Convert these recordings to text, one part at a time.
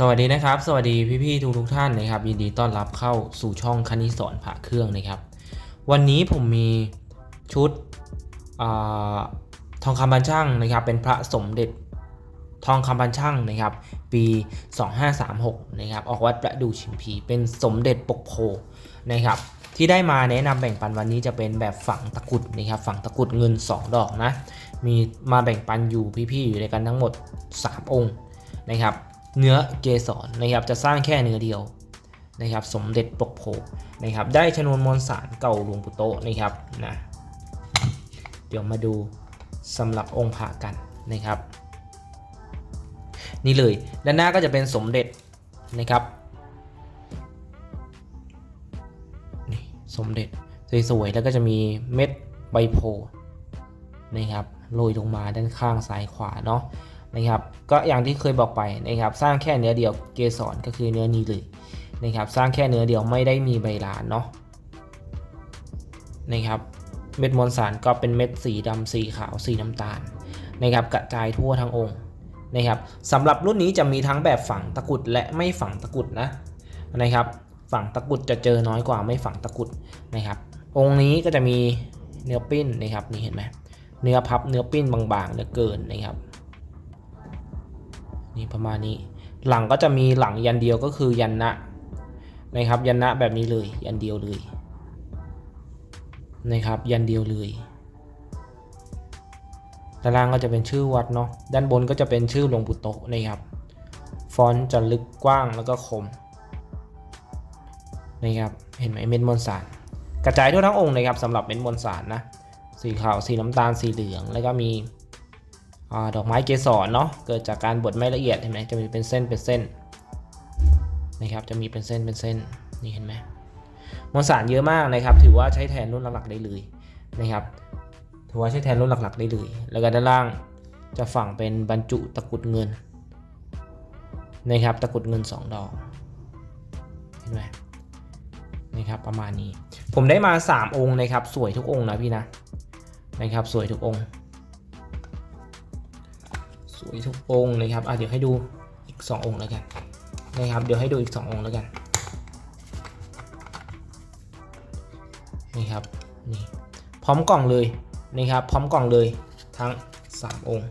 สวัสดีนะครับ สวัสดีพี่ๆทุกทุกๆท่านนะครับ ยินดีต้อนรับเข้าสู่ช่องคณิสอนผ่าเครื่องนะครับ วันนี้ผมมีชุดอทองคำบันช่างนะครับ เป็นพระสมเด็จทองคำบันช่างนะครับ ปี 2536นะครับ ออกวัดประดูชิมพี เป็นสมเด็จปกโพนะครับ ที่ได้มาแนะนำแบ่งปันวันนี้จะเป็นแบบฝังตะกรุดนะครับ ฝังตะกรุดเงิน 2 ดอกนะ มีมาแบ่งปันอยู่พี่ๆอยู่ในกันทั้งหมด 3 องค์นะครับ เนื้อเกสรนะครับจะสร้างแค่เนื้อเดียวนะครับสมเด็จปกโพนะครับได้ชนวนมวลสารเก่าหลวงปู่โตนะครับนะเดี๋ยวมาดูสำหรับองค์พระกันนะครับ นี่เลยด้านหน้าก็จะเป็นสมเด็จนะครับนี่สมเด็จสวยๆแล้วก็จะมีเม็ดใบโพนะครับโรยลงมาด้านข้างซ้ายขวาเนาะ นะครับ ก็อย่างที่เคยบอกไปนะครับ สร้างแค่เนื้อเดียวเกสรก็คือเนื้อนี้เลยนะครับ สร้างแค่เนื้อเดียวไม่ได้มีใบลานเนาะนะครับ เม็ดมวลสารก็เป็นเม็ดสีดำสีขาวสีน้ำตาลนะครับ กระจายทั่วทั้งองค์นะครับสำหรับรุ่นนี้จะมีทั้งแบบฝังตะกุดและไม่ฝังตะกุดนะนะครับฝังตะกุดจะเจอน้อยกว่าไม่ฝังตะกุดนะครับ องค์นี้ก็จะมีเนื้อปิ้นนะครับนี่เห็นไหมเนื้อพับเนื้อปิ้นบางๆเหลือเกินนะครับ นี่ประมาณนี้ หลังก็จะมีหลังยันเดียวก็คือยันนะนะครับ ยันนะแบบนี้เลยยันเดียวเลยนะครับยันเดียวเลยด้านล่างก็จะเป็นชื่อวัดเนาะด้านบนก็จะเป็นชื่อหลวงปู่โตนะครับ ฟอนต์จะลึกกว้างแล้วก็คมนะครับเห็นไหมเม็ดมวลสารกระจายทั่วทั้งองค์นะครับสำหรับเม็ดมวลสารนะสีขาวสีน้ำตาลสีเหลืองแล้วก็มี ดอกไม้เกสรเนาะเกิดจากการบดไม่ละเอียดเห็นไหมจะมีเป็นเส้นเป็นเส้นนะครับจะมีเป็นเส้นเป็นเส้นนี่เห็นไหมมวลสารเยอะมากนะครับ ถือว่าใช้แทนรุ่นหลักๆได้เลยนะครับ ถือว่าใช้แทนรุ่นหลักๆได้เลย แล้วก็ด้านล่างจะฝังเป็นบรรจุตะกุดเงินนะครับตะกุดเงิน 2 ดอกเห็นไหมนะครับประมาณนี้ ผมได้มา 3 องค์นะครับ สวยทุกองค์นะพี่นะนะครับ สวยทุกองค์ วยทุกองค์นะครับอะเดี๋ยวให้ดูอีก 2 องค์แล้วกันนะครับ เดี๋ยวให้ดูอีก 2 องค์แล้วกันนี่ครับนี่พร้อมกล่องเลยนะครับ พร้อมกล่องเลยทั้ง 3 องค์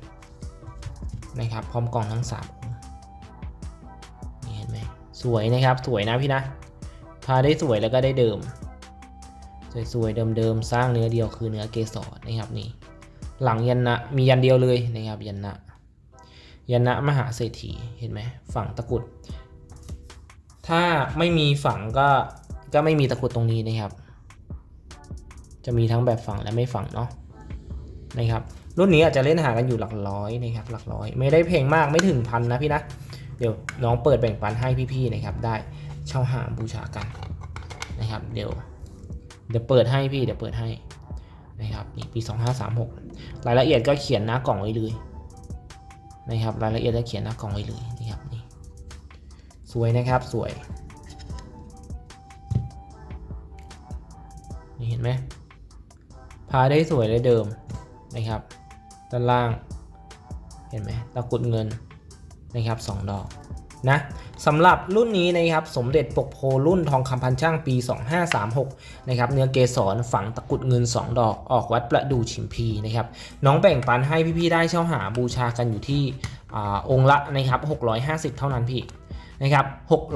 นะครับ พร้อมกล่องทั้ง3องค์นี่เห็นไหมสวยนะครับ สวยนะพี่นะพาได้สวยแล้วก็ได้เดิม สวยๆเดิมๆสร้างเนื้อเดียวคือเนื้อเกสรนะครับนี่หลังยันนะมียันเดียวเลยนะครับยันนะ ยนะมหาเศรษฐีเห็นไหมฝั่งตะกุด ถ้าไม่มีฝั่งก็ก็ไม่มีตะกุดตรงนี้นะครับ จะมีทั้งแบบฝั่งและไม่ฝั่งเนาะนะครับรุ่นนี้อาจจะเล่นหากันอยู่หลักร้อยนะครับหลักร้อย ไม่ได้เพลงมากไม่ถึงพันนะพี่นะ เดี๋ยวน้องเปิดแบ่งปันให้พี่ๆนะครับ ได้เช่าหาบูชากันนะครับ เดี๋ยวเดี๋ยวเปิดให้พี่เดี๋ยวเปิดให้นะครับนี่ปี 2536 รายละเอียดก็เขียนหน้ากล่องไว้เลย นะครับรายละเอียดจะเขียนหน้ากล่องไว้เลยนะครับนี่สวยนะครับสวยนี่เห็นไหมพาได้สวยเลยเดิมนะครับด้านล่างเห็นไหมตะกุดเงินนะครับสองดอก นะสำหรับรุ่นนี้นะครับสมเด็จปกโพรุ่นทองคำพันช่างปี 2536นะครับเนื้อเกสรฝังตะกุดเงิน 2 ดอกออกวัดประดูชิมพีนะครับน้องแบ่งปันให้พี่ๆได้เช่าหาบูชากันอยู่ที่อองค์ละนะครับ650 เท่านั้นพี่นะครับ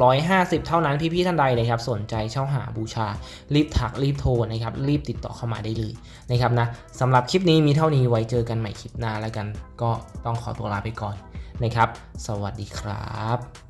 650 เท่านั้นพี่ๆท่านใดนะครับสนใจเช่าหาบูชา รีบถักรีบโทรนะครับรีบติดต่อเข้ามาได้เลยนะครับนะสำหรับคลิปนี้มีเท่านี้ไว้เจอกันใหม่คลิปหน้าแล้วกัน ก็ต้องขอตัวลาไปก่อน นะครับ สวัสดีครับ